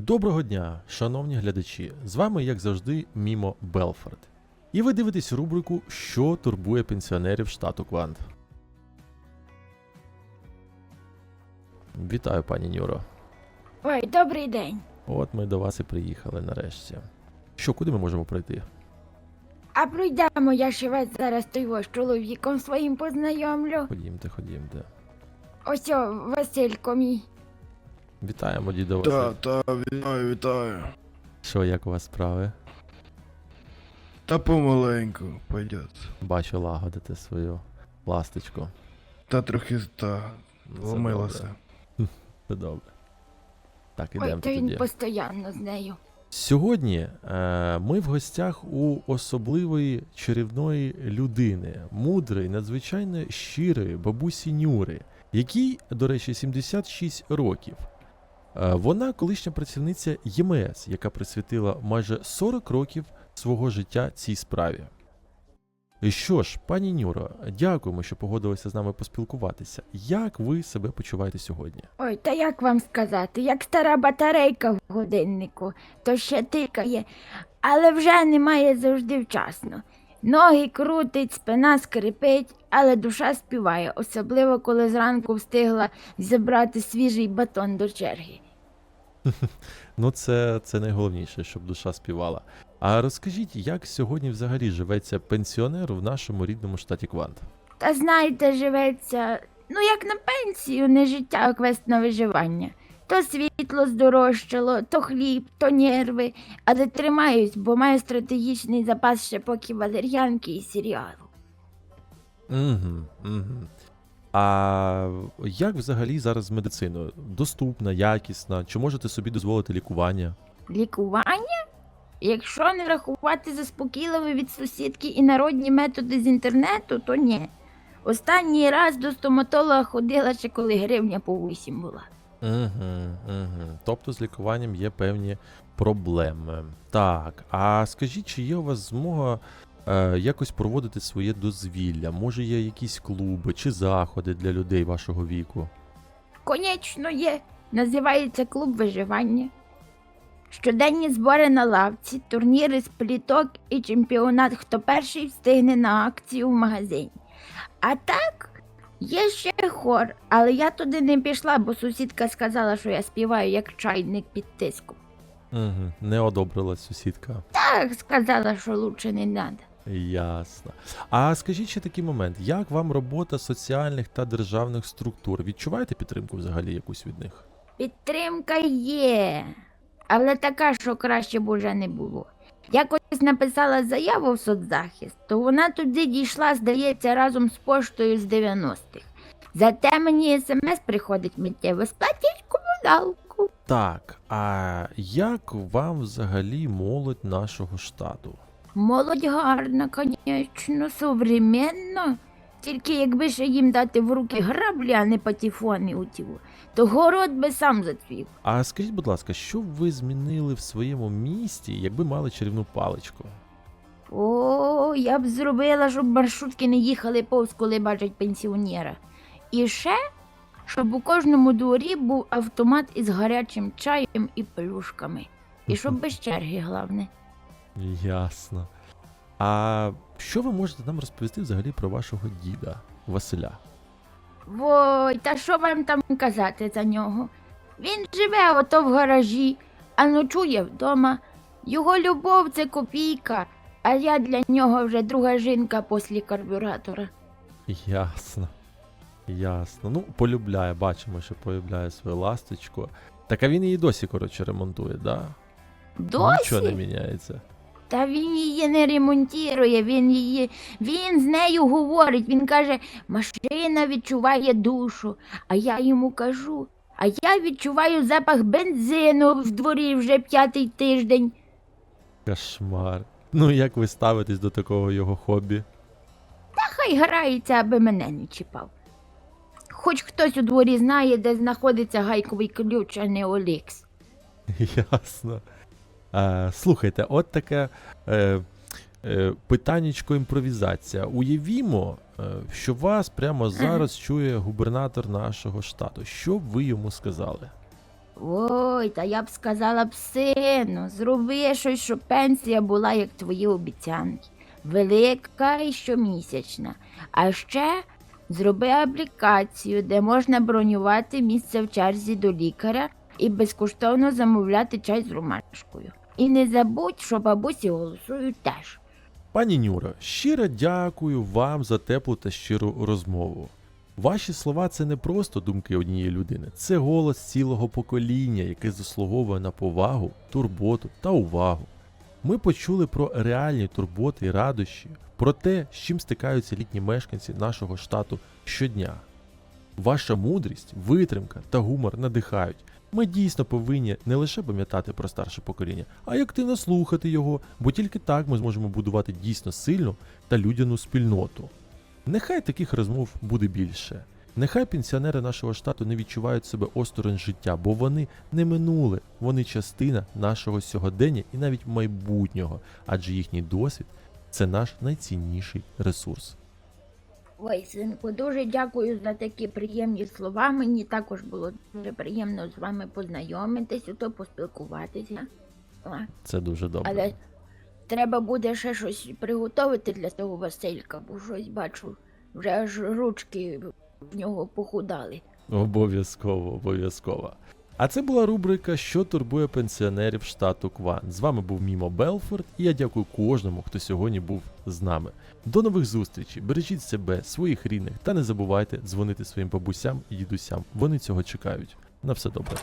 Доброго дня, шановні глядачі! З вами, як завжди, Мімо Белфорд. І ви дивитесь рубрику Що турбує пенсіонерів штату Квант. Вітаю, пані Нюро. Ой, добрий день. От ми до вас і приїхали нарешті. Що, куди ми можемо пройти? А пройдемо, я ще вас зараз того з чоловіком своїм познайомлю. Ходімте, ходімте. Ось о, Василько мій. Вітаємо, дідо Та, Василь. та, вітаю, вітаю. Що, як у вас справи? Та помаленьку, пойдет. Бачу, лагодите свою ласточку. Та трохи та ломилася. Це добре. Так, Ой, ідемо то він тоді. постійно з нею. Сьогодні е, ми в гостях у особливої чарівної людини, мудрої, надзвичайно щирої бабусі Нюри, якій, до речі, 76 років. Е, вона колишня працівниця ЄМС, яка присвятила майже 40 років свого життя цій справі. Що ж, пані Нюро, дякуємо, що погодилися з нами поспілкуватися. Як ви себе почуваєте сьогодні? Ой, та як вам сказати, як стара батарейка в годиннику, то ще тикає, але вже немає завжди вчасно. Ноги крутить, спина скрипить, але душа співає, особливо коли зранку встигла зібрати свіжий батон до черги. Ну, це, це найголовніше, щоб душа співала. А розкажіть, як сьогодні взагалі живеться пенсіонеру в нашому рідному штаті Квант? Та знаєте, живеться, ну як на пенсію, не життя, а квест на виживання. То світло здорожчало, то хліб, то нерви, але тримаюсь, бо маю стратегічний запас ще поки валер'янки і серіалу. Угу, угу. А як взагалі зараз з медициною? Доступна, якісна? Чи можете собі дозволити лікування? Лікування? Якщо не рахувати заспокійливе від сусідки і народні методи з інтернету, то ні. Останній раз до стоматолога ходила ще коли гривня по 8 була. Угу, угу. Тобто з лікуванням є певні проблеми. Так, а скажіть, чи є у вас змога е, якось проводити своє дозвілля? Може, є якісь клуби чи заходи для людей вашого віку? Конечно, є. Називається клуб виживання. Щоденні збори на лавці, турніри з пліток і чемпіонат, хто перший встигне на акцію в магазині. А так, є ще хор, але я туди не пішла, бо сусідка сказала, що я співаю як чайник під тиском. Угу. Не одобрила сусідка. Так, сказала, що лучше не треба. Ясно. А скажіть ще такий момент: як вам робота соціальних та державних структур? Відчуваєте підтримку взагалі якусь від них? Підтримка є, але така, що краще б уже не було. Якось написала заяву в соцзахист, то вона туди дійшла, здається, разом з поштою з 90-х. Зате мені смс приходить миттєво, сплатіть комуналку. Так, а як вам взагалі молодь нашого штату? Молодь гарна, звісно, современно. Тільки якби ще їм дати в руки граблі, а не патефони у тіву, то город би сам зацвів. А скажіть, будь ласка, що б ви змінили в своєму місті, якби мали чарівну паличку? О, я б зробила, щоб маршрутки не їхали повз, коли бачать пенсіонера. І ще, щоб у кожному дворі був автомат із гарячим чаєм і плюшками. І щоб без черги, головне. Ясно. А що ви можете нам розповісти взагалі про вашого діда Василя? Ой, та що вам там казати за нього? Він живе ото в гаражі, а ночує вдома. Його любов це копійка, а я для нього вже друга жінка після карбюратора. Ясно. Ясно. Ну, полюбляє, бачимо, що полюбляє свою ласточку. Так а він її досі, коротше, ремонтує, да? Нічого не міняється. Та він її не ремонтує, він її. Він з нею говорить. Він каже, машина відчуває душу. А я йому кажу. А я відчуваю запах бензину в дворі вже п'ятий тиждень. Кошмар. Ну, як ви ставитесь до такого його хобі? Та хай грається, аби мене не чіпав. Хоч хтось у дворі знає, де знаходиться гайковий ключ, а не Олікс. Ясно. Е, слухайте, от таке е, е, питаннячко імпровізація. Уявімо, е, що вас прямо зараз чує губернатор нашого штату. Що б ви йому сказали? Ой, та я б сказала б, сину, зроби щось, щоб пенсія була, як твої обіцянки. Велика і щомісячна. А ще зроби аплікацію, де можна бронювати місце в черзі до лікаря і безкоштовно замовляти чай з ромашкою. І не забудь, що бабусі голосують теж. Пані Нюра, щиро дякую вам за теплу та щиру розмову. Ваші слова це не просто думки однієї людини, це голос цілого покоління, яке заслуговує на повагу, турботу та увагу. Ми почули про реальні турботи і радощі, про те, з чим стикаються літні мешканці нашого штату щодня. Ваша мудрість, витримка та гумор надихають. Ми дійсно повинні не лише пам'ятати про старше покоління, а й активно слухати його, бо тільки так ми зможемо будувати дійсно сильну та людяну спільноту. Нехай таких розмов буде більше. Нехай пенсіонери нашого штату не відчувають себе осторонь життя, бо вони не минуле, вони частина нашого сьогодення і навіть майбутнього, адже їхній досвід це наш найцінніший ресурс. Ой, синку, дуже дякую за такі приємні слова. Мені також було дуже приємно з вами познайомитись, ото поспілкуватися. Це дуже добре. Але треба буде ще щось приготувати для того Василька, бо щось бачу, вже аж ручки в нього похудали. Обов'язково, обов'язково. А це була рубрика Що турбує пенсіонерів штату Кван. З вами був Мімо Белфорд, і я дякую кожному, хто сьогодні був з нами. До нових зустрічей, бережіть себе, своїх рідних та не забувайте дзвонити своїм бабусям і дідусям. Вони цього чекають. На все добре.